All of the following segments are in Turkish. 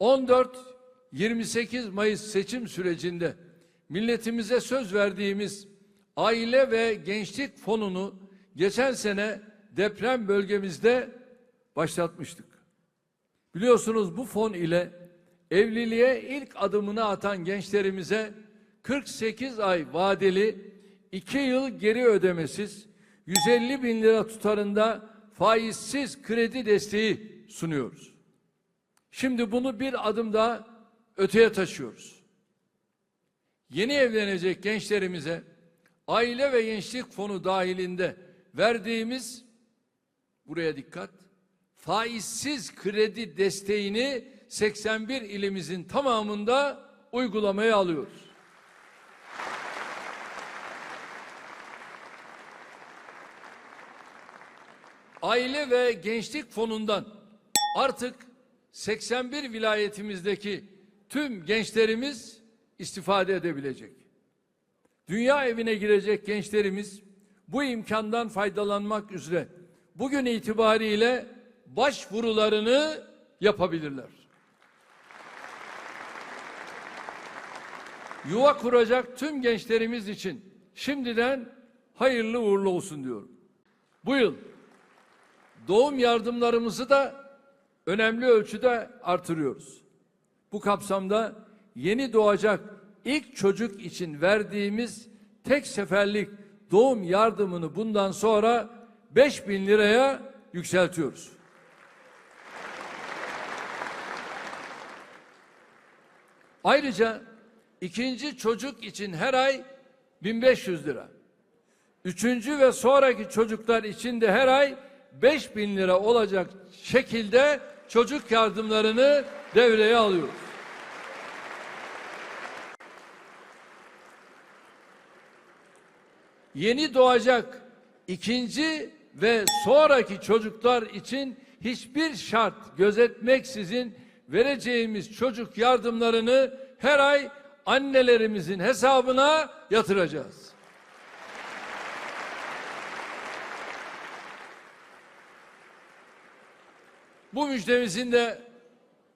14-28 Mayıs seçim sürecinde milletimize söz verdiğimiz aile ve gençlik fonunu geçen sene deprem bölgemizde başlatmıştık. Biliyorsunuz bu fon ile evliliğe ilk adımını atan gençlerimize 48 ay vadeli 2 yıl geri ödemesiz 150 bin lira tutarında faizsiz kredi desteği sunuyoruz. Şimdi bunu bir adım daha öteye taşıyoruz. Yeni evlenecek gençlerimize aile ve gençlik fonu dahilinde verdiğimiz buraya dikkat faizsiz kredi desteğini 81 ilimizin tamamında uygulamaya alıyoruz. Aile ve Gençlik Fonu'ndan artık 81 vilayetimizdeki tüm gençlerimiz istifade edebilecek. Dünya evine girecek gençlerimiz bu imkandan faydalanmak üzere bugün itibariyle başvurularını yapabilirler. Yuva kuracak tüm gençlerimiz için şimdiden hayırlı uğurlu olsun diyorum. Bu yıl doğum yardımlarımızı da önemli ölçüde artırıyoruz. Bu kapsamda yeni doğacak ilk çocuk için verdiğimiz tek seferlik doğum yardımını bundan sonra 5 bin liraya yükseltiyoruz. Ayrıca ikinci çocuk için her ay 1500 lira. Üçüncü ve sonraki çocuklar için de her ay 5000 lira olacak şekilde çocuk yardımlarını devreye alıyoruz. Yeni doğacak ikinci ve sonraki çocuklar için hiçbir şart gözetmeksizin vereceğimiz çocuk yardımlarını her ay annelerimizin hesabına yatıracağız. Bu müjdemizin de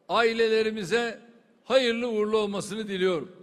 ailelerimize hayırlı uğurlu olmasını diliyorum.